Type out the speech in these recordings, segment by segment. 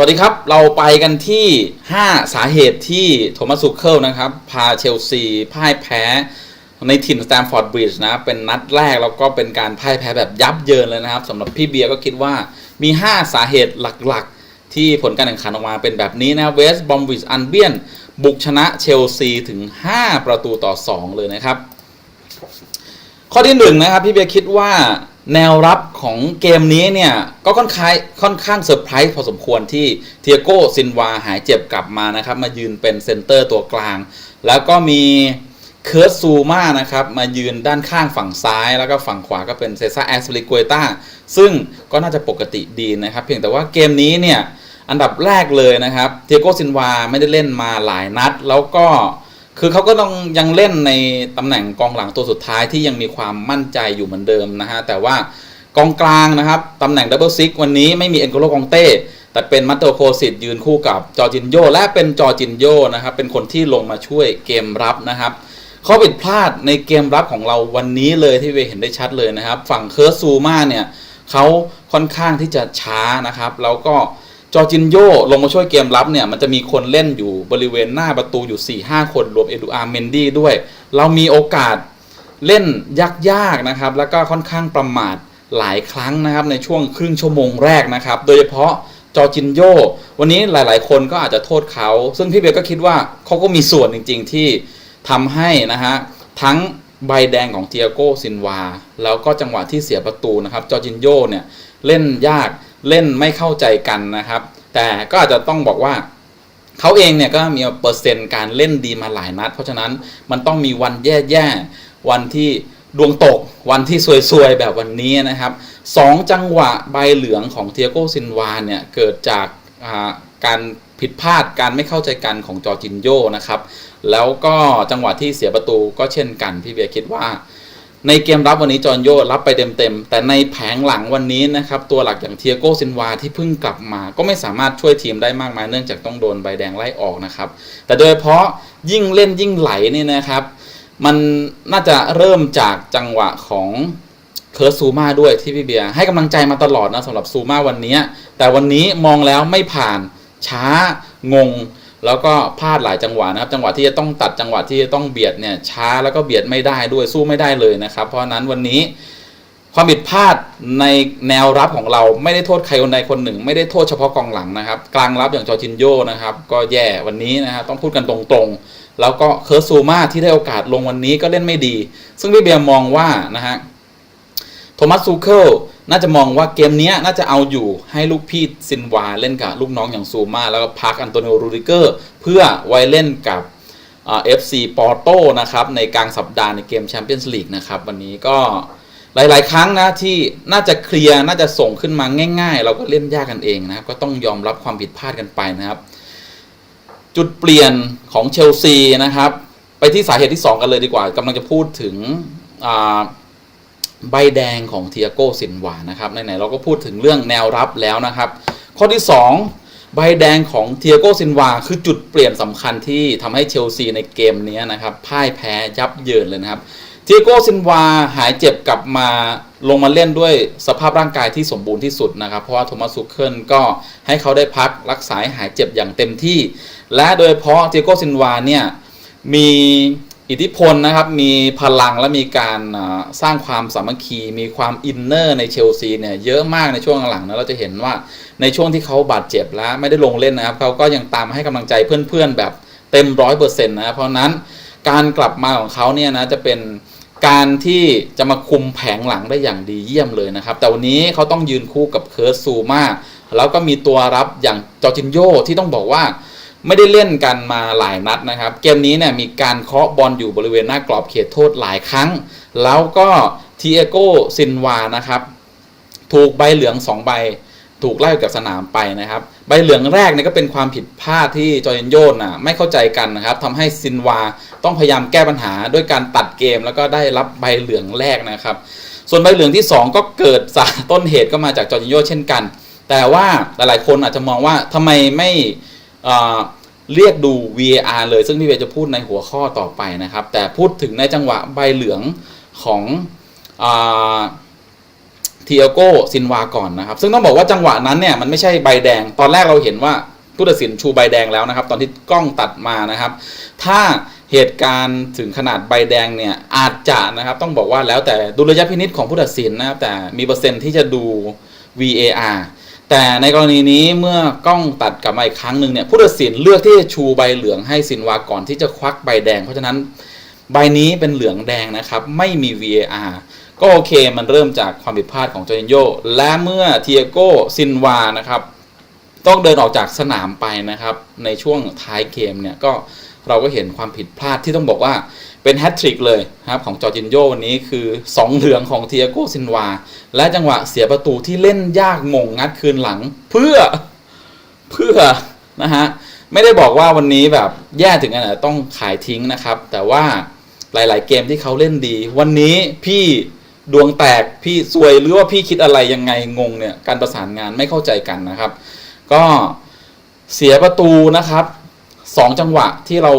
สวัสดีครับ เราไปกันที่ 5 สาเหตุที่โทมัสซูเคิลนะครับ พาเชลซีพ่ายแพ้ในถิ่นสแตมฟอร์ดบริดจ์นะ เป็นนัดแรกแล้วก็เป็นการพ่ายแพ้แบบยับเยินเลยนะครับสำหรับพี่เบียร์ก็คิดว่ามี 5 สาเหตุหลักๆ ที่ผลการแข่งขันออกมาเป็นแบบนี้นะเวสต์บอมวิชอันเบียน บุกชนะเชลซีถึง 5 ประตูต่อ 2 เลยนะครับ ข้อที่หนึ่งนะครับพี่เบียร์คิดว่า แนวรับของเกมนี้เนี่ย ก็ค่อนข้างค่อนข้างเซอร์ไพรส์พอสมควรที่เทียโก้ซินวาหายเจ็บกลับมานะครับ มายืนเป็นเซนเตอร์ตัวกลาง แล้วก็มีเคิร์ตซูมานะครับ มายืนด้านข้างฝั่งซ้าย แล้วก็ฝั่งขวาก็เป็นเซซ่าแอสลิกเวต้าซึ่งก็น่าจะปกติดีนะครับ เพียงแต่ว่าเกมนี้เนี่ย อันดับแรกเลยนะครับ เทียโก้ซินวาไม่ได้เล่นมาหลายนัด แล้วก็ คือเขาก็ต้องยังเล่นในตำแหน่งกองหลังตัวสุดท้ายที่ยังมีความมั่นใจอยู่เหมือนเดิมนะฮะ แต่ว่ากองกลางนะครับตำแหน่งดับเบิลซิกวันนี้ไม่มีเอ็นโกโลกองเต้แต่เป็นมัตโตโคสิตยืนคู่กับจอร์จินโยและเป็นจอร์จินโยนะครับ เป็นคนที่ลงมาช่วยเกมรับนะครับข้อผิดพลาดในเกมรับของเราวันนี้เลยที่เวเห็นได้ชัดเลยนะครับ ฝั่งเคิร์ซูมาเนี่ยเขาค่อนข้างที่จะช้านะครับ แล้วก็ จอจินโยลงมาช่วยเกมรับเนี่ย มันจะมีคนเล่นอยู่บริเวณหน้าประตูอยู่ 4-5 คนรวมเอดูอาร์เมนดี้ด้วย เรามีโอกาสเล่นยากๆนะครับ แล้วก็ค่อนข้างประมาทหลายครั้งนะครับ ในช่วงครึ่งชั่วโมงแรกนะครับ โดยเฉพาะจอจินโยวันนี้หลายๆ คนก็อาจจะโทษเขา ซึ่งพี่เบียร์ก็คิดว่าเขาก็มีส่วนจริง ๆ ที่ทำให้นะฮะทั้งใบแดงของเตียโกซินวา แล้วก็จังหวะที่เสียประตูนะครับจอจินโยเนี่ยเล่นยาก เล่นไม่เข้าใจกันนะครับ แต่ก็อาจจะต้องบอกว่าเขาเองเนี่ยก็มีเปอร์เซ็นต์การเล่นดีมาหลายนัด เพราะฉะนั้นมันต้องมีวันแย่ๆ วันที่ดวงตก วันที่ซวยๆ แบบวันนี้นะครับสองจังหวะใบเหลืองของเทียโกซินวาเนี่ยเกิดจากการผิดพลาดการไม่เข้าใจกันของจอจินโยนะครับ แล้วก็จังหวะที่เสียประตูก็เช่นกัน พี่เบียร์คิดว่า ในเกมรับวันนี้จอร์นโยรับไปเต็มๆ แต่ในแผงหลังวันนี้นะครับตัวหลักอย่างเทียโกซินวาที่เพิ่งกลับมา ก็ไม่สามารถช่วยทีมได้มากมายเนื่องจากต้องโดนใบแดงไล่ออกนะครับ แต่โดยเฉพาะยิ่งเล่นยิ่งไหลนี่นะครับ มันน่าจะเริ่มจากจังหวะของเคิร์ซูมาด้วยที่พี่เบียร์ให้กำลังใจมาตลอดนะสำหรับซูมาวันนี้ แต่วันนี้มองแล้วไม่ผ่านช้างง แล้วก็พลาดหลายจังหวะนะครับ จังหวะที่จะต้องตัดจังหวะที่จะต้องเบียดเนี่ยช้าแล้วก็เบียดไม่ได้ด้วยสู้ไม่ได้เลยนะครับ เพราะนั้นวันนี้ความผิดพลาดในแนวรับของเราไม่ได้โทษใครคนใดคนหนึ่ง ไม่ได้โทษเฉพาะกองหลังนะครับ กลางรับอย่างจอร์จินโยนะครับ ก็แย่วันนี้นะครับต้องพูดกันตรงๆ แล้วก็เคิร์ซูมาที่ได้โอกาสลงวันนี้ก็เล่นไม่ดี ซึ่งพี่เบียร์มองว่านะฮะโทมัสซูเคิล น่าจะมองว่าเกมนี้น่าจะเอาอยู่ให้ลูกพี่ซินวาเล่นกับลูกน้องอย่างซูมาแล้วก็พักอันโตนิโอรูดิเกอร์ เพื่อไว้เล่นกับเอฟซีปอร์โตนะครับ ในกลางสัปดาห์ในเกมแชมเปี้ยนส์ลีกนะครับ วันนี้ก็หลาย ๆ ครั้งนะที่น่าจะเคลียร์ น่าจะส่งขึ้นมาง่าย ๆ เราก็เล่นยากกันเองนะครับ ก็ต้องยอมรับความผิดพลาดกันไปนะครับ จุดเปลี่ยนของเชลซีนะครับ ไปที่สาเหตุที่ 2 กันเลยดีกว่ากำลังจะพูดถึงอ่า ใบแดงของเทียโก้ซินวานะครับไหนๆเราก็พูดถึงเรื่องแนวรับแล้วนะครับ ข้อที่ 2 ใบแดงของเทียโก้ซินวาคือจุดเปลี่ยนสำคัญที่ทำให้เชลซีในเกมนี้นะครับพ่ายแพ้ยับเยินเลยนะครับเทียโก้ซินวาหายเจ็บกลับมาลงมาเล่นด้วยสภาพร่างกายที่สมบูรณ์ที่สุดนะครับ เพราะว่าโทมัสซูเคิลก็ให้เขาได้พักรักษาให้หายเจ็บอย่างเต็มที่ และโดยเฉพาะเทียโก้ซินวาเนี่ยมี อิทธิพลนะครับมีพลังและมีการสร้างความสามัคคีมีความอินเนอร์ในเชลซีเนี่ยเยอะมากในช่วงหลังนะเราจะเห็นว่าในช่วงที่เขาบาดเจ็บแล้วไม่ได้ลงเล่นนะครับเขาก็ยังตามให้กำลังใจเพื่อนๆแบบเต็มร้อยเปอร์เซ็นต์นะเพราะฉะนั้นการกลับมาของเขาเนี่ยนะจะเป็นการที่จะมาคุมแผงหลังได้อย่างดีเยี่ยมเลยนะครับ แต่วันนี้เขาต้องยืนคู่กับเคิร์สซูมาแล้วก็มีตัวรับอย่างจอร์จินโยที่ต้องบอกว่า ไม่ได้เล่นกันมาหลายนัดนะครับ เกมนี้เนี่ยมีการเคาะบอลอยู่บริเวณหน้ากรอบเขตโทษหลายครั้ง แล้วก็ทีเอโกซินวานะครับ ถูกใบเหลือง2ใบถูกไล่ออกจากสนามไปนะครับ ใบเหลืองแรกเนี่ยก็เป็นความผิดพลาดที่จอร์นโยนน่ะไม่เข้าใจกันนะครับทำให้ซินวาต้องพยายามแก้ปัญหาด้วยการตัดเกมแล้วก็ได้รับใบเหลืองแรกนะครับ ส่วนใบเหลืองที่ 2 ก็เกิดสาต้นเหตุก็มาจากจอร์จินโยเช่นกัน แต่ว่าหลายๆคนอาจจะมองว่าทำไมไม่ เรียกดู VAR เลย ซึ่งพี่เวจะพูดในหัวข้อต่อไปนะครับ แต่พูดถึงในจังหวะใบเหลืองของเทีทีอาโกซินวาก่อนนะครับ ซึ่งต้องบอกว่าจังหวะนั้นเนี่ยมันไม่ใช่ใบแดง ตอนแรกเราเห็นว่าผู้ตัดสินชูใบแดงแล้วนะครับ ตอนที่กล้องตัดมานะครับ ถ้าเหตุการณ์ถึงขนาดใบแดงเนี่ยอาจจะนะครับต้องบอกว่าแล้วแต่ดุลยพินิษของผู้ตัดสินนะครับแต่มีเปอร์เซ็นต์ที่จะดู VAR แต่ในกรณีนี้เมื่อกล้องตัดกลับมาอีกครั้งหนึ่งเนี่ยผู้ตัดสินเลือกที่จะชูใบเหลืองให้ซินวาก่อนที่จะควักใบแดง เพราะฉะนั้นใบนี้เป็นเหลืองแดงนะครับ ไม่มี VAR ก็โอเคมันเริ่มจากความผิดพลาดของจอร์จินโยและเมื่อเทียโกซินวานะครับ ต้องเดินออกจากสนามไปนะครับ ในช่วงท้ายเกมเนี่ยก็ เราก็เห็นความผิดพลาดที่ต้องบอกว่าเป็นแฮตทริกเลยครับของจอร์จินโยวันนี้คือ 2 เหลืองของเทียโกซินวา และจังหวะเสียประตูที่เล่นยากงงงัดคืนหลัง เพื่อเพื่อนะฮะไม่ได้บอกว่าวันนี้แบบแย่ถึงขนาดต้องขายทิ้งนะครับ แต่ว่าหลาย ๆ เกมที่เขาเล่นดี วันนี้พี่ดวงแตกพี่ซวยหรือว่าพี่คิดอะไรยังไงงงเนี่ยการประสานงานไม่เข้าใจกันนะครับ ก็เสียประตูนะครับ สองจังหวะที่เรา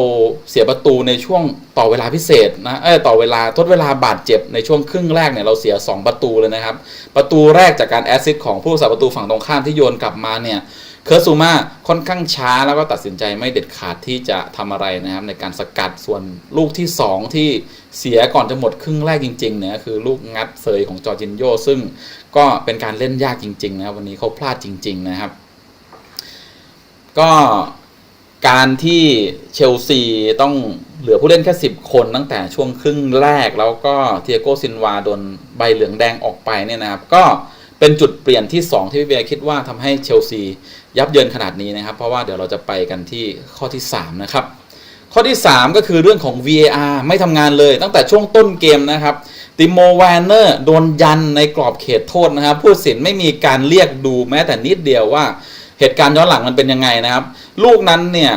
เสียประตูในช่วงต่อเวลาพิเศษนะเออต่อเวลาทดเวลาบาดเจ็บในช่วงครึ่งแรกเนี่ยเราเสีย 2 ประตูเลยนะครับ ประตูแรกจากการแอซิสของผู้รักษาประตูฝั่งตรงข้ามที่โยนกลับมาเนี่ยเคอร์ซูมาค่อนข้างช้าแล้วก็ตัดสินใจไม่เด็ดขาดที่จะทำอะไรนะครับ ในการสกัดส่วนลูกที่ 2 ที่เสียก่อนจะหมดครึ่งแรกจริงๆเนี่ยคือลูกงัดเซยของจอร์จินโยซึ่งก็เป็นการเล่นยากจริงๆนะครับวันนี้เขาพลาดจริง ๆนะครับ ก็ การที่เชลซีต้องเหลือผู้เล่นแค่ 10 คนตั้งแต่ช่วงครึ่งแรกแล้วก็เทียโกซินวาโดนใบเหลืองแดงออกไปเนี่ยนะครับ ก็เป็นจุดเปลี่ยนที่ 2 ที่พี่เบียร์คิดว่าทำให้เชลซียับเยินขนาดนี้นะครับ เพราะว่าเดี๋ยวเราจะไปกันที่ข้อที่ 3 นะครับ ข้อที่ 3 ก็คือเรื่องของ VAR ไม่ทำงานเลยตั้งแต่ช่วงต้นเกมนะครับติโมแวนเนอร์โดนยันในกรอบเขตโทษนะครับผู้สินไม่มีการเรียกดูแม้แต่นิดเดียวว่า เหตุการณ์ย้อนหลังมันเป็นยังไงนะครับ ลูกนั้นเนี่ย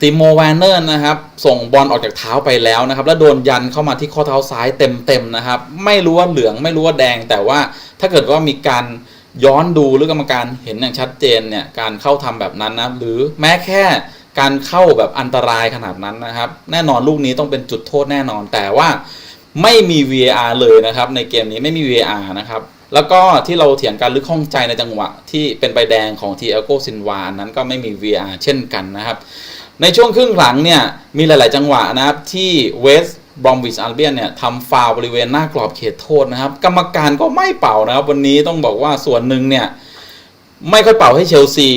ติโมแวนเนอร์นะครับ ส่งบอลออกจากเท้าไปแล้วนะครับ แล้วโดนยันเข้ามาที่ข้อเท้าซ้ายเต็มๆนะครับ ไม่รู้ว่าเหลืองไม่รู้ว่าแดง แต่ว่าถ้าเกิดว่ามีการย้อนดูหรือกรรมการเห็นอย่างชัดเจนเนี่ยการเข้าทำแบบนั้นนะหรือแม้แค่การเข้าแบบอันตรายขนาดนั้นนะครับ แน่นอนลูกนี้ต้องเป็นจุดโทษแน่นอน แต่ว่าไม่มี VAR เลยนะครับ ในเกมนี้ไม่มี VAR นะครับ แล้วก็ที่เราเถียงกันหรือข้องใจในจังหวะ ที่เป็นใบแดงของทีเอโกซินวานั้นก็ไม่มี VR เช่นกันนะครับ ในช่วงครึ่งหลังเนี่ยมีหลาย ๆ จังหวะนะครับที่เวสต์บรอมวิชอัลเบียนเนี่ยทำฟาวบริเวณหน้ากรอบเขตโทษนะครับ กรรมการก็ไม่เป่านะครับ วันนี้ต้องบอกว่าส่วนหนึ่งเนี่ยไม่ค่อยเป่าให้เชลซี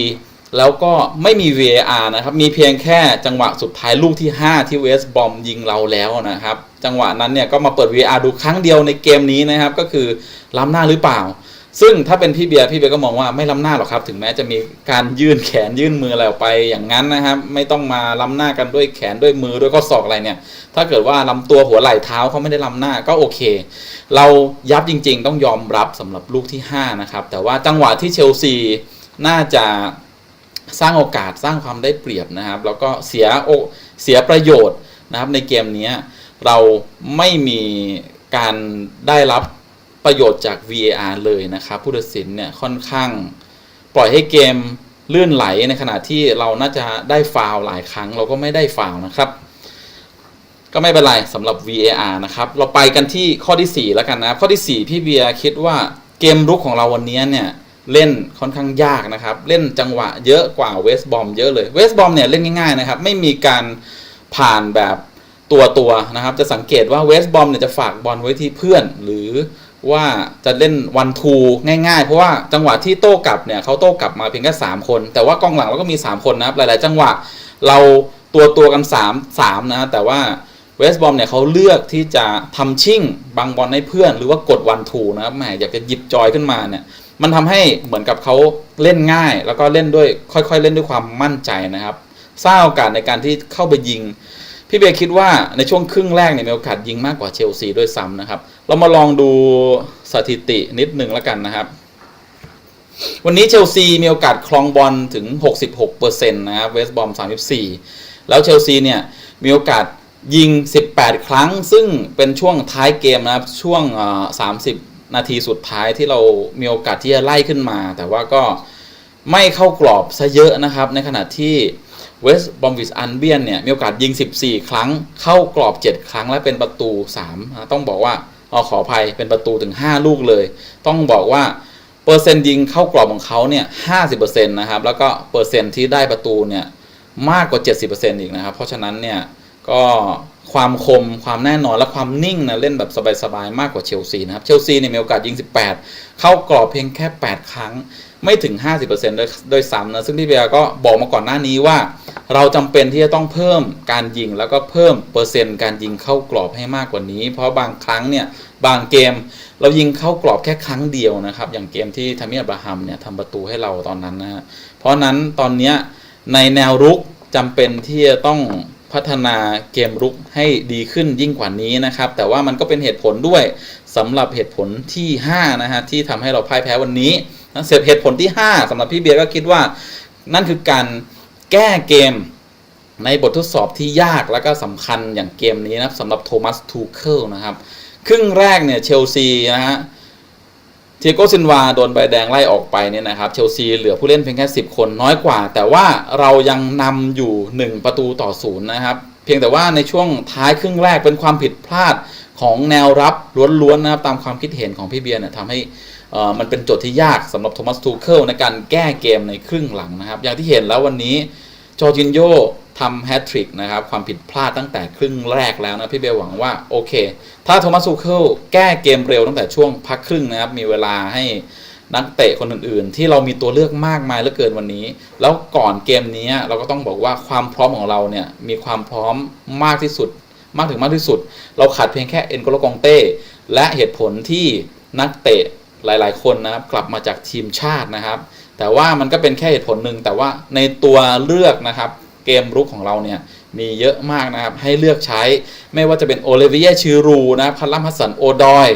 แล้วก็ไม่มี VAR นะครับ มีเพียงแค่จังหวะสุดท้ายลูกที่ 5 ที่เวสต์บอมยิงเราแล้วนะครับ จังหวะนั้นเนี่ยก็มาเปิด VAR ดูครั้งเดียวในเกมนี้นะครับ ก็คือล้ำหน้าหรือเปล่า ซึ่งถ้าเป็นพี่เบียร์พี่เบียร์ก็มองว่าไม่ล้ำหน้าหรอกครับ ถึงแม้จะมีการยื่นแขนยื่นมืออะไรออกไปอย่างนั้นนะครับ ไม่ต้องมาล้ำหน้ากันด้วยแขนด้วยมือด้วยข้อศอกอะไรเนี่ย ถ้าเกิดว่าล้ำตัวหัวไหล่เท้าเขาไม่ได้ล้ำหน้าก็โอเค เรายับจริง ๆ ต้องยอมรับสำหรับลูกที่5นะครับแต่ว่าจังหวะที่เชลซีน่าจะ สร้างโอกาสสร้างความได้เปรียบนะครับ แล้วก็เสียโอเสียประโยชน์นะครับ ในเกมนี้เราไม่มีการได้รับประโยชน์จาก VAR เลยนะครับผู้ตัดสินเนี่ยค่อนข้างปล่อยให้เกมลื่นไหลในขณะที่เราน่าจะได้ฟาวหลายครั้ง เราก็ไม่ได้ฟาวนะครับ ก็ไม่เป็นไรสำหรับ VAR นะครับ เราไปกันที่ข้อที่ 4 แล้วกันนะข้อที่ 4 พี่เบียร์คิดว่าเกมรุกของเราวันนี้เนี่ย เล่นค่อนข้างยากนะครับ เล่นจังหวะเยอะกว่าเวสบอมเยอะเลยเวสบอมเนี่ยเล่นง่ายๆนะครับไม่มีการผ่านแบบตัวตัวนะครับ จะสังเกตว่าเวสบอมเนี่ยจะฝากบอลไว้ที่เพื่อน หรือว่าจะเล่นวันทูง่ายๆ เพราะว่าจังหวะที่โต้กลับเนี่ยเขาโต้กลับมาเพียงแค่3คน แต่ว่ากองหลังเราก็มี 3 คนนะครับหลายๆ จังหวะเราตัวตัวกัน3 3นะแต่ว่าเวสบอมเนี่ยเขาเลือกที่จะทำชิ่งบังบอลให้เพื่อน หรือว่ากดวันทูนะครับแหมอยากจะหยิบจอยขึ้นมาเนี่ย มันทำให้เหมือนกับเขาเล่นง่าย แล้วก็เล่นด้วยค่อยๆ เล่นด้วยความมั่นใจนะครับสร้างโอกาสในการที่เข้าไปยิง พี่เบียคิดว่าในช่วงครึ่งแรกเนี่ยมีโอกาสยิงมากกว่าเชลซีด้วยซ้ำนะครับ เรามาลองดูสถิตินิดหนึ่งแล้วกันนะครับ วันนี้เชลซีมีโอกาสครองบอลถึง 66%นะครับเวสต์บอม 34 แล้วเชลซีเนี่ยมีโอกาสยิง 18 ครั้ง ซึ่งเป็นช่วงท้ายเกมนะครับช่วง 30 นาทีสุดท้ายที่เรามีโอกาสที่จะไล่ขึ้นมา แต่ว่าก็ไม่เข้ากรอบซะเยอะนะครับ ในขณะที่เวสต์บอมวิชอันเบียนเนี่ยมีโอกาสยิง 14 ครั้ง เข้ากรอบ 7 ครั้งและเป็นประตู3นะต้องบอกว่าอ๋อขออภัยเป็นประตูถึง 5 ลูกเลย ต้องบอกว่าเปอร์เซ็นต์ยิงเข้ากรอบของเขาเนี่ย 50%นะครับ แล้วก็เปอร์เซ็นต์ที่ได้ประตูเนี่ยมากกว่า 70%อีกนะครับ เพราะฉะนั้นเนี่ยก็ ความคมความแน่นอนและความนิ่งนะเล่นแบบสบายๆมากกว่าเชลซีนะครับเชลซีเนี่ยมีโอกาสยิง 18 เข้ากรอบเพียงแค่ 8 ครั้งไม่ถึง 50%ด้วยด้วยซ้ำนะซึ่งพี่เบียร์ก็บอกมาก่อนหน้านี้ว่า เราจำเป็นที่จะต้องเพิ่มการยิงแล้วก็เพิ่มเปอร์เซ็นต์การยิงเข้ากรอบให้มากกว่านี้ เพราะบางครั้งเนี่ยบางเกมเรายิงเข้ากรอบแค่ครั้งเดียวนะครับอย่างเกมที่ทามิอับราฮัมเนี่ยทำประตูให้เราตอนนั้นนะฮะเพราะนั้นตอนเนี้ยในแนวรุกจำเป็นที่จะต้อง พัฒนาเกมรุกให้ดีขึ้นยิ่งกว่านี้นะครับ แต่ว่ามันก็เป็นเหตุผลด้วยสำหรับเหตุผลที่5นะฮะที่ทำให้เราพ่ายแพ้วันนี้นะเสร็จเหตุผลที่ 5สำหรับพี่เบียร์ก็คิดว่า นั่นคือการแก้เกมในบททดสอบที่ยากและก็สำคัญอย่างเกมนี้นะครับสำหรับโทมัสทูเคิลนะครับ ครึ่งแรกเนี่ยเชลซีนะฮะ เทโกซินวาโดนใบแดงไล่ออกไปเนี่ยนะครับเชลซีเหลือผู้เล่นเพียงแค่ 10 คนน้อยกว่า แต่ว่าเรายังนำอยู่ 1 ประตูต่อศูนย์นะครับ เพียงแต่ว่าในช่วงท้ายครึ่งแรกเป็นความผิดพลาดของแนวรับล้วนๆนะครับตามความคิดเห็นของพี่เบียร์เนี่ยทำให้มันเป็นโจทย์ที่ยากสำหรับโทมัสทูเคิลในการแก้เกมในครึ่งหลังนะครับ อย่างที่เห็นแล้ววันนี้จอร์จินโย ทำแฮตทริกนะครับ ความผิดพลาดตั้งแต่ครึ่งแรกแล้วนะพี่เบียร์หวังว่าโอเค ถ้าโทมัสทูเคิลแก้เกมเร็วตั้งแต่ช่วงพักครึ่งนะครับ มีเวลาให้นักเตะคนอื่นๆ ที่เรามีตัวเลือกมากมายเหลือเกินวันนี้ แล้วก่อนเกมนี้เราก็ต้องบอกว่าความพร้อมของเราเนี่ยมีความพร้อมมากที่สุด มากถึงมากที่สุด เราขาดเพียงแค่เอ็นโกโลกองเต้และเหตุผลที่นักเตะหลายๆ คนนะครับกลับมาจากทีมชาตินะครับ แต่ว่ามันก็เป็นแค่เหตุผลหนึ่งแต่ว่าในตัวเลือกนะครับ เกมรุกของเราเนี่ยมีเยอะมากนะครับ ให้เลือกใช้ไม่ว่าจะเป็นโอเลวิเยชิรูนะครับคัลลัมฮัสสันโอดอย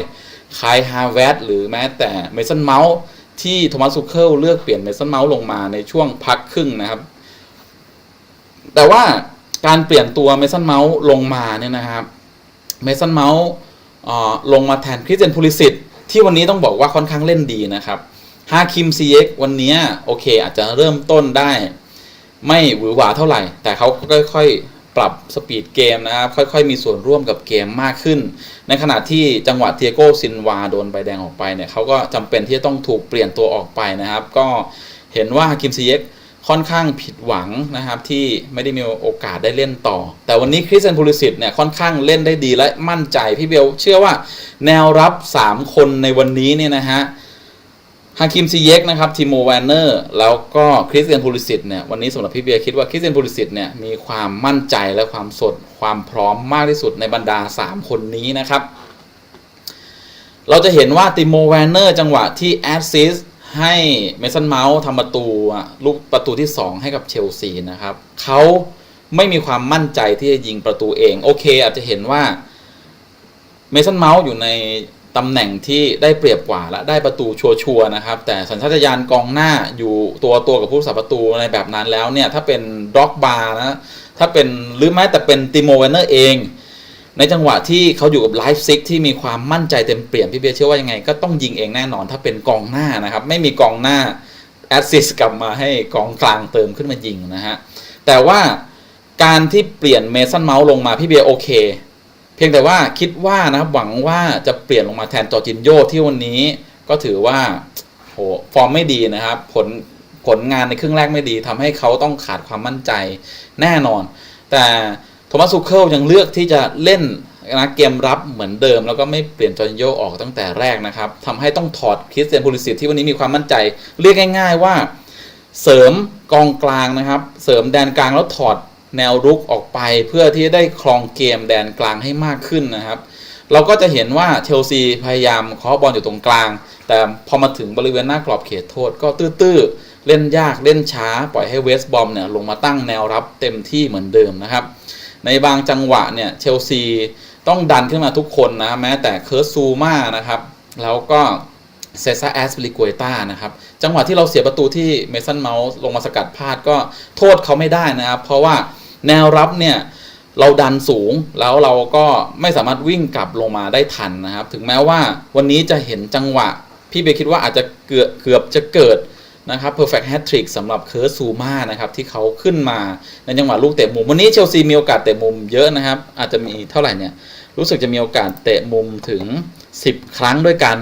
คายฮาเวตหรือแม้แต่เมสันเมาส์ที่โทมัสซูเคิลเลือกเปลี่ยนเมสันเมาส์ลงมาในช่วงพักครึ่งนะครับ แต่ว่าการเปลี่ยนตัวเมสันเมาส์ลงมาเนี่ยนะครับเมสันเมาส์ลงมาแทนคริสเตียนพูลิสิตที่วันนี้ต้องบอกว่าค่อนข้างเล่นดีนะครับฮาคิมซีเอ็กวันนี้โอเคอาจจะเริ่มต้นได้ ไม่หวือหวาเท่าไหร่ แต่เขาก็ค่อยๆ ปรับสปีดเกมนะครับ ค่อยๆ มีส่วนร่วมกับเกมมากขึ้น ในขณะที่จังหวะเทียโกซินวาโดนใบแดงออกไปเนี่ยเขาก็จำเป็นที่จะต้องถูกเปลี่ยนตัวออกไปนะครับ ก็เห็นว่าคิมซีเอ็กค่อนข้างผิดหวังนะครับที่ไม่ได้มีโอกาสได้เล่นต่อ แต่วันนี้คริสเซนพูลิสิตเนี่ยค่อนข้างเล่นได้ดีและมั่นใจ พี่เบลเชื่อว่าแนวรับ 3 คนในวันนี้เนี่ยนะฮะาคิมซีเย็กนะครับทิโมแวนเนอร์แล้วก็คริสเตียนพูลิสิตเนี่ยวันนี้สำหรับพี่เบียร์คิดว่าคริสเตียนพูลิสิตเนี่ยมีความมั่นใจและความสดความพร้อมมากที่สุดในบรรดา 3 คนนี้นะครับ เราจะเห็นว่าติโมแวนเนอร์จังหวะที่แอดซิสให้เมสันเมาส์ทำประตูลูกประตูที่ 2 ให้กับเชลซีนะครับเขาไม่มีความมั่นใจที่จะยิงประตูเอง โอเค อาจจะเห็นว่าเมสันเมาส์อยู่ใน ตำแหน่งที่ได้เปรียบกว่าและได้ประตูชัวร์ๆนะครับ แต่สัญชาตญาณกองหน้าอยู่ตัวตัวกับผู้รักษาประตูในแบบนั้นแล้วเนี่ย ถ้าเป็นด็อกบาร์นะถ้าเป็นหรือแม้แต่เป็นติโมเวนเนอร์เอง ในจังหวะที่เขาอยู่กับไลฟ์ซิกที่มีความมั่นใจเต็มเปี่ยมพี่เบียร์เชื่อว่ายังไง ก็ต้องยิงเองแน่นอน ถ้าเป็นกองหน้านะครับ ไม่มีกองหน้าแอสซิสกลับมาให้กองกลางเติมขึ้นมายิงนะฮะแต่ว่าการที่เปลี่ยนเมสันเมาส์ลงมาพี่เบียร์โอเค พียงแต่ว่าคิดว่านะครับหวังว่าจะเปลี่ยนลงมาแทนจอจินโยที่วันนี้ก็ถือว่าโหฟอร์มไม่ดีนะครับ ผลผลงานในครึ่งแรกไม่ดีทำให้เขาต้องขาดความมั่นใจแน่นอน แต่โทมัสซูเคิลยังเลือกที่จะเล่นนะเกมรับเหมือนเดิม แล้วก็ไม่เปลี่ยนจอจินโยออกตั้งแต่แรกนะครับทำให้ต้องถอดคริสเตียนพูลิสิตที่วันนี้มีความมั่นใจ เรียกง่าย ๆ ว่า เสริมกองกลางนะครับ เสริมแดนกลางแล้วถอด แนวรุกออกไปเพื่อที่จะได้ครองเกมแดนกลางให้มากขึ้นนะครับ เราก็จะเห็นว่าเชลซีพยายามเคาะบอลอยู่ตรงกลาง แต่พอมาถึงบริเวณหน้ากรอบเขตโทษก็ตื้อๆ เล่นยากเล่นช้า ปล่อยให้เวสบอมเนี่ยลงมาตั้งแนวรับเต็มที่เหมือนเดิมนะครับ ในบางจังหวะเนี่ยเชลซีต้องดันขึ้นมาทุกคนนะแม้แต่เคิร์สซูมานะครับแล้วก็เซซ่าแอสปลิกวยต้านะครับ จังหวะที่เราเสียประตูที่เมสันเมาส์ลงมาสกัดพลาดก็โทษเขาไม่ได้นะครับ เพราะว่า แนวรับเนี่ยเราดันสูงแล้วเราก็ไม่สามารถวิ่งกลับลงมาได้ทันนะครับ ถึงแม้ว่าวันนี้จะเห็นจังหวะ พี่เบย์คิดว่าอาจจะเกือบเกือบจะเกิดนะครับ perfect hat trick สำหรับเคิร์สซูมานะครับ ที่เขาขึ้นมาในจังหวะลูกเตะมุม วันนี้เชลซีมีโอกาสเตะมุมเยอะนะครับ อาจจะมีเท่าไหร่เนี่ย รู้สึกจะมีโอกาสเตะมุมถึง 10 ครั้งด้วยกัน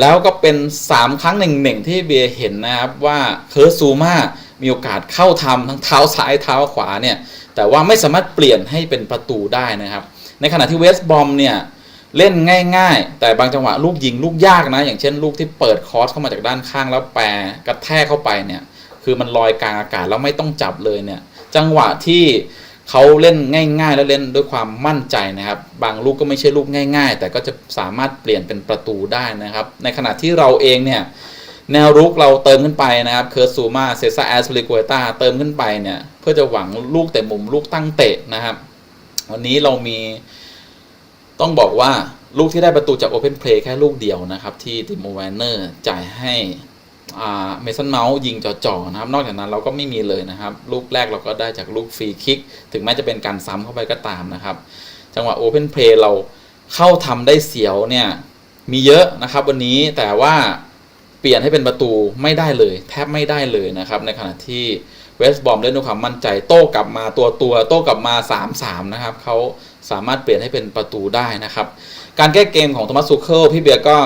แล้วก็เป็น 3 ครั้งหนึ่งๆที่เบียร์เห็นนะครับว่าเคิร์ซูมามีโอกาสเข้าทำทั้งเท้าซ้ายเท้าขวาเนี่ย แต่ว่าไม่สามารถเปลี่ยนให้เป็นประตูได้นะครับ ในขณะที่เวสต์บอมเนี่ยเล่นง่ายๆ แต่บางจังหวะลูกยิงลูกยากนะ อย่างเช่นลูกที่เปิดคอสเข้ามาจากด้านข้างแล้วแปรกระแทกเข้าไปเนี่ยคือมันลอยกลางอากาศแล้วไม่ต้องจับเลยเนี่ยจังหวะที่เขาเล่นง่าย ๆ แล้วเล่นด้วยความมั่นใจนะครับ บางลูกก็ไม่ใช่ลูกง่าย ๆ แต่ก็จะสามารถเปลี่ยนเป็นประตูได้นะครับ ในขณะที่เราเองเนี่ย แนวรุกเราเติมขึ้นไปนะครับเคิร์ซูมาเซซ่าแอสเปริกวตาเติมขึ้นไปเนี่ยเพื่อจะหวังลูกแต่มุมลูกตั้งเตะนะครับ วันนี้เรามีต้องบอกว่าลูกที่ได้ประตูจาก Open Play แค่ลูกเดียวนะครับ ที่ติโมแวนเนอร์จ่ายให้เมสันเมาส์ยิงจ่อๆนะครับ นอกจากนั้นเราก็ไม่มีเลยนะครับ ลูกแรกเราก็ได้จากลูกฟรีคิก ถึงแม้จะเป็นการซ้ำเข้าไปก็ตามนะครับ จังหวะ Open Play เราเข้าทำได้เสียวเนี่ยมีเยอะนะครับ วันนี้แต่ว่า ปลี่ยนให้เป็นประตูไม่ได้เลย แทบไม่ได้เลยนะครับ ในขณะที่เวสต์บอมเล่นด้วยความมั่นใจโต้กลับมาตัวตัวโต้กลับมา 3-3 นะครับเขาสามารถเปลี่ยนให้เป็นประตูได้นะครับ การแก้เกมของโทมัสซูเคิลพี่เบียร์ก็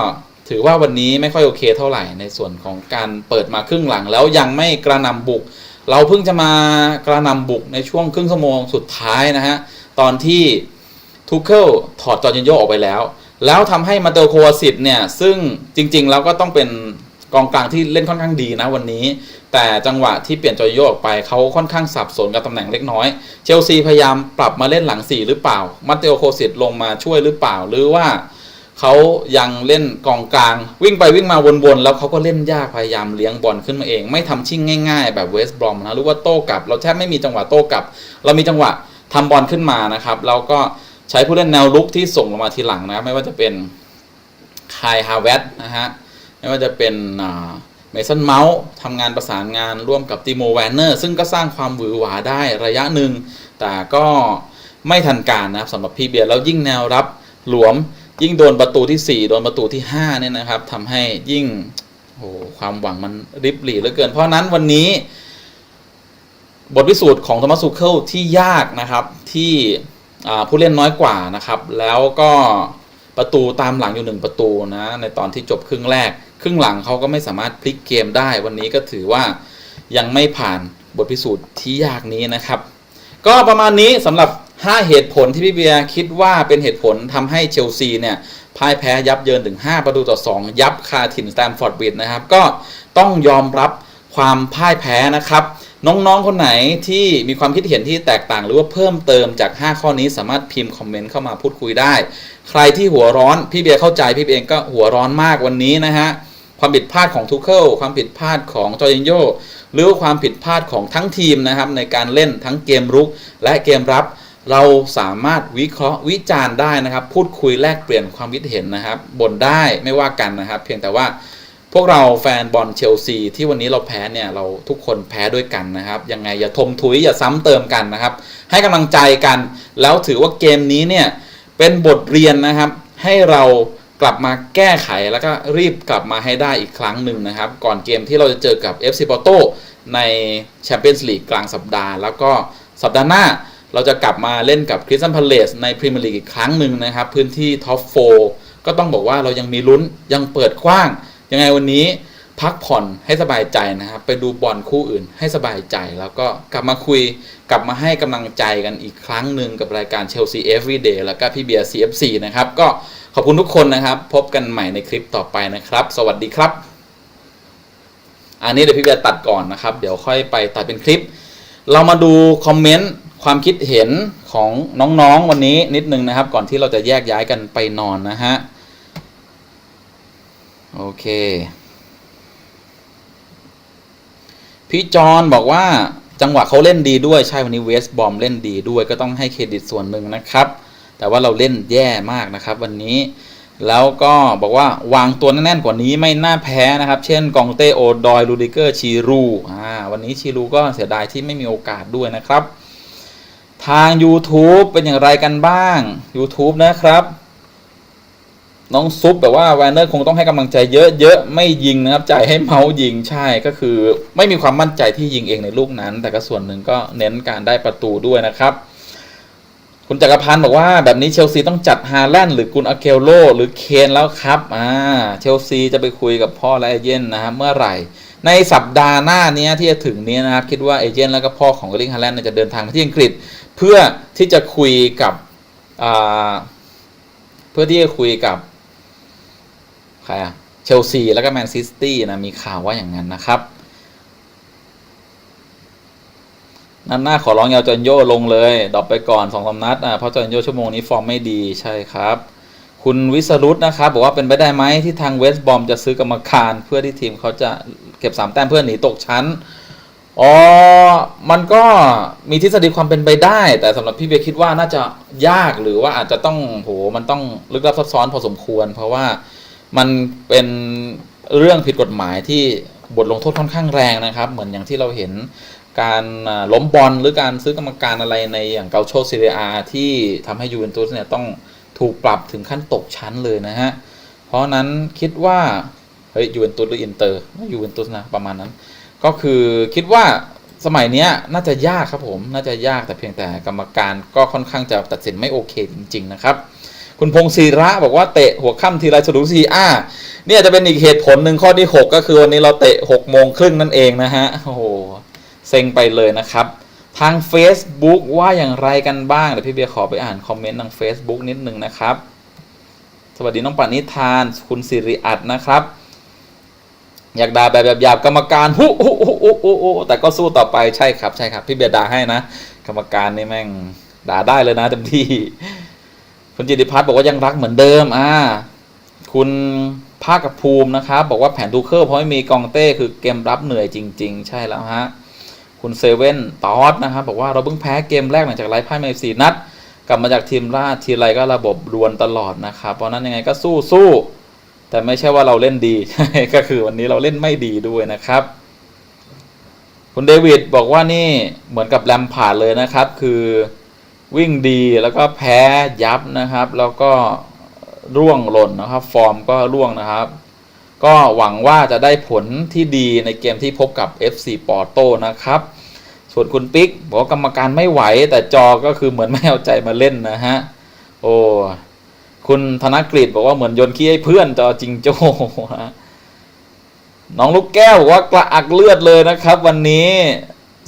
ถือว่าวันนี้ไม่ค่อยโอเคเท่าไหร่ในส่วนของการเปิดมาครึ่งหลัง แล้วยังไม่กระนำบุก เราเพิ่งจะมากระนำบุกในช่วงครึ่งชั่วโมงสุดท้ายนะฮะตอนที่ทูเคิลถอดจอร์จินโยออกไปแล้วแล้วทำให้มาเตโอโควาสิตเนี่ย ซึ่งจริง ๆ แล้วก็ต้องเป็น กองกลางที่เล่นค่อนข้างดีนะวันนี้ แต่จังหวะที่เปลี่ยนจอร์จินโยออกไปเขาค่อนข้างสับสนกับตำแหน่งเล็กน้อย เชลซีพยายามปรับมาเล่นหลังสี่หรือเปล่ามาเตโอโคสิตลงมาช่วยหรือเปล่าหรือว่าเขายังเล่นกองกลาง วิ่งไปวิ่งมาวนๆ แล้วเขาก็เล่นยากพยายามเลี้ยงบอลขึ้นมาเอง ไม่ทำชิ่งง่ายๆ แบบเวสต์บรอมนะหรือว่าโต้กลับ เราแทบไม่มีจังหวะโต้กลับ เรามีจังหวะทำบอลขึ้นมานะครับแล้วก็ใช้ผู้เล่นแนวลุกที่ส่งลงมาทีหลังนะไม่ว่าจะเป็นคายฮาเวตนะฮะ ไม่ว่าจะเป็นเมสันเมาส์ทำงานประสานงานร่วมกับติโมแวนเนอร์ซึ่งก็สร้างความหวือหวาได้ระยะหนึ่ง แต่ก็ไม่ทันการนะครับสำหรับพี่เบียร์แล้วยิ่งแนวรับหลวม ยิ่งโดนประตูที่ 4 โดนประตูที่5เนี่ยนะครับทำให้ยิ่งโอ้ความหวังมันริบหรี่เหลือเกิน เพราะนั้นวันนี้ บทพิสูจน์ของโทมัสซูเคิลที่ยากนะครับที่ผู้เล่นน้อยกว่านะครับ แล้วก็ประตูตามหลังอยู่หนึ่งประตูนะในตอนที่จบครึ่งแรก ครึ่งหลังเขาก็ไม่สามารถพลิกเกมได้ วันนี้ก็ถือว่ายังไม่ผ่านบทพิสูจน์ที่ยากนี้นะครับ ก็ประมาณนี้สำหรับ 5 เหตุผลที่พี่เบียร์คิดว่าเป็นเหตุผลทำให้เชลซีเนี่ยพ่ายแพ้ยับเยินถึง 5 ประตูต่อ 2 ยับคาถิ่นสแตมฟอร์ดบิดนะครับ ก็ต้องยอมรับความพ่ายแพ้นะครับ น้องๆ คนไหนที่มีความคิดเห็นที่แตกต่างหรือว่าเพิ่มเติมจาก 5 ข้อนี้สามารถพิมพ์คอมเมนต์เข้ามาพูดคุยได้ ใครที่หัวร้อนพี่เบียร์เข้าใจพี่เบียร์เองก็หัวร้อนมากวันนี้นะฮะ ความผิดพลาดของทูเคิลความผิดพลาดของจอร์จินโยหรือความผิดพลาดของทั้งทีมนะครับ ในการเล่นทั้งเกมรุกและเกมรับ เราสามารถวิเคราะห์วิจารณ์ได้นะครับ พูดคุยแลกเปลี่ยนความคิดเห็นนะครับบ่นได้ไม่ว่ากันนะครับ เพียงแต่ว่าพวกเราแฟนบอลเชลซีที่วันนี้เราแพ้เนี่ยเราทุกคนแพ้ด้วยกันนะครับยังไงอย่าทมทุยอย่าซ้ำเติมกันนะครับ ให้กำลังใจกัน แล้วถือว่าเกมนี้เนี่ยเป็นบทเรียนนะครับ ให้เรา กลับมาแก้ไขแล้วก็รีบกลับมาให้ได้อีกครั้งหนึ่งนะครับ ก่อนเกมที่เราจะเจอกับ FC Porto ในแชมเปี้ยนส์ลีกกลางสัปดาห์ แล้วก็สัปดาห์หน้าเราจะกลับมาเล่นกับคริสตันพาเลสในพรีเมียร์ลีกอีกครั้งหนึ่งนะครับ พื้นที่ท็อปโฟก็ต้องบอกว่าเรายังมีลุ้นยังเปิดกว้าง ยังไงวันนี้ พักผ่อนให้สบายใจนะครับ ไปดูบอลคู่อื่นให้สบายใจ แล้วก็กลับมาคุยกลับมาให้กำลังใจกันอีกครั้งหนึ่งกับรายการเชลซี Everyday แล้วก็พี่เบียร์ CFC นะครับ ก็ขอบคุณทุกคนนะครับ พบกันใหม่ในคลิปต่อไปนะครับ สวัสดีครับ อันนี้เดี๋ยวพี่เบียร์ตัดก่อนนะครับ เดี๋ยวค่อยไปตัดเป็นคลิป เรามาดูคอมเมนต์ความคิดเห็นของน้องๆวันนี้นิดนึงนะครับ ก่อนที่เราจะแยกย้ายกันไปนอนนะฮะโอเค พี่จอนบอกว่าจังหวะเขาเล่นดีด้วยใช่วันนี้เวสบอมเล่นดีด้วยก็ต้องให้เครดิตส่วนหนึ่งนะครับ แต่ว่าเราเล่นแย่มากนะครับ วันนี้แล้วก็บอกว่าวางตัวแน่นๆกว่านี้ไม่น่าแพ้นะครับ เช่นกองเตโอดอยลูดิเกอร์ชีรูอ่าวันนี้ชีรูก็เสียดายที่ไม่มีโอกาสด้วยนะครับ ทาง YouTube เป็นอย่างไรกันบ้าง YouTube นะครับ น้องซุปแบบว่าแวนเนอร์คงต้องให้กำลังใจเยอะๆ ไม่ยิงนะครับจ่ายให้เมาส์ยิงใช่ก็คือ ไม่มีความมั่นใจที่ยิงเองในลูกนั้น แต่ก็ส่วนหนึ่งก็เน้นการได้ประตูด้วยนะครับ คุณจักรพันธ์บอกว่าแบบนี้เชลซีต้องจัดฮาแลนด์หรือกุนอาเกลโลหรือเคนแล้วครับอ่าเชลซีจะไปคุยกับพ่อและเอเย่นนะฮะเมื่อไหร่ ในสัปดาห์หน้านี้ที่จะถึงนี้นะครับคิดว่าเอเจนต์แล้วก็พ่อของเอลิงฮาแลนด์จะเดินทางมาที่อังกฤษ เพื่อที่จะคุยกับเพื่อที่จะคุยกับ ใครอะเชลซีแล้วก็แมนซิตี้นะ มีข่าวว่าอย่างนั้นนะครับนันหน้าขอร้องยาวจอนโยลงเลยดรอปไปก่อนสองสานัดอะเพราะจอนโยชั่วโมงนี้ฟอร์มไม่ดีใช่ครับ คุณวิสรุตนะครับ บอกว่าเป็นไปได้ไหมที่ทางเวสต์บอมจะซื้อกรรมการเพื่อที่ทีมเขาจะเก็บสามแต้มเพื่อหนีตกชั้นอ๋อมันก็มีทฤษฎีความเป็นไปได้ แต่สำหรับพี่เบียคิดว่าน่าจะยากหรือว่าอาจจะต้องโหมันต้องลึกลับซับซ้อนพอสมควร เพราะว่า มันเป็นเรื่องผิดกฎหมายที่บทลงโทษค่อนข้างแรงนะครับ เหมือนอย่างที่เราเห็นการล้มบอลหรือการซื้อกรรมการอะไรในอย่างเกาโชซีเรียที่ทำให้ยูเวนตุสเนี่ยต้องถูกปรับถึงขั้นตกชั้นเลยนะฮะ เพราะนั้นคิดว่า เฮ้ยยูเวนตุสหรืออินเตอร์ยูเวนตุสนะประมาณนั้น ก็คือคิดว่าสมัยนี้น่าจะยากครับผม น่าจะยากแต่เพียงแต่กรรมการก็ค่อนข้างจะตัดสินไม่โอเคจริง ๆ นะครับ คุณพงศิระบอกว่าเตะหัวค่ำทีไรสะดุ้งทีอ่าเนี่ยจะเป็นอีกเหตุผลหนึ่งข้อที่ 6 ก็คือวันนี้เราเตะ6โมงครึ่งนั่นเองนะฮะโอ้โหเซ็งไปเลยนะครับ ทาง Facebook ว่าอย่างไรกันบ้างเดี๋ยวพี่เบียร์ขอไปอ่านคอมเมนต์ทาง Facebook นิดนึงนะครับ สวัสดีน้องปานิธานคุณสิริอัตนะครับ อยากด่าแบบหยาบๆกรรมการฮุฮุฮุฮุฮุฮุแต่ก็สู้ต่อไปใช่ครับใช่ครับ พี่เบียร์ด่าให้นะ กรรมการนี่แม่งด่าได้เลยนะเต็มที่ คุณจิติพัฒน์บอกว่ายังรักเหมือนเดิม อ่า คุณภาคกับภูมินะครับ บอกว่าแผนดูเคอร์เพราะไม่มีกองเต้คือเกมรับเหนื่อยจริง ๆ ใช่แล้วฮะ คุณเซเว่นตอสนะครับ บอกว่าเราเพิ่งแพ้เกมแรกหลังจากไล่พ่ายมาสี่นัด กลับมาจากทีมราชทีไรก็ระบบรวนตลอดนะครับ เพราะนั้นยังไงก็สู้สู้แต่ไม่ใช่ว่าเราเล่นดี ก็คือวันนี้เราเล่นไม่ดีด้วยนะครับ คุณเดวิดบอกว่านี่เหมือนกับแรมผ่านเลยนะครับ คือ วิ่งดีแล้วก็แพ้ยับนะครับ แล้วก็ร่วงหล่นนะครับ ฟอร์มก็ร่วงนะครับ ก็หวังว่าจะได้ผลที่ดีในเกมที่พบกับ FC ปอร์โตนะครับ ส่วนคุณปิ๊กบอกกรรมการไม่ไหวแต่จอก็คือเหมือนไม่เอาใจมาเล่นนะฮะ โอ้คุณธนกฤษบอกว่าเหมือนโยนขี้ให้เพื่อนจอจริงโจ้น้องลูกแก้วบอกว่ากระอักเลือดเลยนะครับ วันนี้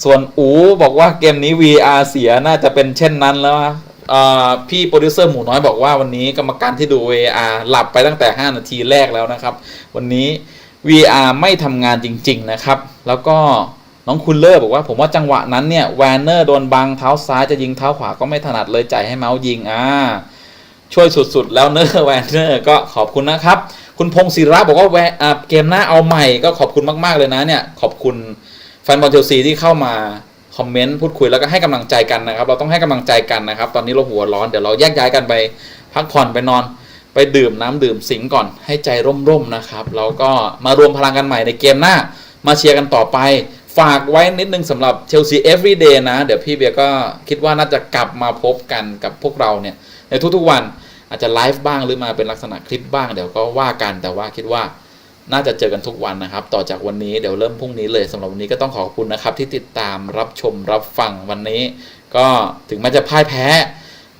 ส่วนอูบอกว่าเกมนี้ VR เสียน่าจะเป็นเช่นนั้นแล้วพี่โปรดิวเซอร์หมูน้อยบอกว่าวันนี้กรรมการที่ดู VR หลับไปตั้งแต่ 5 นาทีแรกแล้วนะครับ วันนี้ VR ไม่ทำงานจริง ๆ นะครับ แล้วก็น้องคุณเลอร์บอกว่าผมว่าจังหวะนั้นเนี่ยแวนเนอร์โดนบังเท้าซ้ายจะยิงเท้าขวาก็ไม่ถนัดเลยใจให้เมาส์ยิงอ่าช่วยสุดๆ แล้วเนอร์แวนเนอร์ก็ขอบคุณนะครับ คุณพงศิระบอกว่าแวอ่าเกมหน้าเอาใหม่ก็ขอบคุณมากๆเลยนะเนี่ยขอบคุณ แฟนบอลเชลซีที่เข้ามาคอมเมนต์พูดคุยแล้วก็ให้กำลังใจกันนะครับ เราต้องให้กำลังใจกันนะครับ ตอนนี้เราหัวร้อนเดี๋ยวเราแยกย้ายกันไปพักผ่อนไปนอน ไปดื่มน้ำดื่มสิงก่อนให้ใจร่มๆนะครับแล้วก็มารวมพลังกันใหม่ในเกมหน้า มาเชียร์กันต่อไป ฝากไว้นิดนึงสำหรับเชลซี everyday นะ เดี๋ยวพี่เบียร์ก็คิดว่าน่าจะกลับมาพบกันกับพวกเราเนี่ยในทุกๆวันอาจจะไลฟ์บ้างหรือมาเป็นลักษณะคลิปบ้างเดี๋ยวก็ว่ากันแต่ว่าคิดว่า น่าจะเจอกันทุกวันนะครับ ต่อจากวันนี้เดี๋ยวเริ่มพรุ่งนี้เลยสำหรับวันนี้ก็ต้องขอบคุณนะครับ ที่ติดตามรับชมรับฟังวันนี้ ก็ถึงแม้จะพ่ายแพ้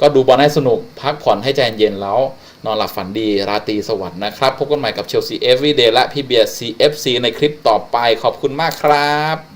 ก็ดูบอลให้สนุก พักผ่อนให้ใจเย็นแล้ว นอนหลับฝันดี ราตรีสวัสดิ์นะครับพบกันใหม่กับเชลซีเอฟวีเดและพี่เบียร์ซีเอฟซีในคลิปต่อไปขอบคุณมากครับ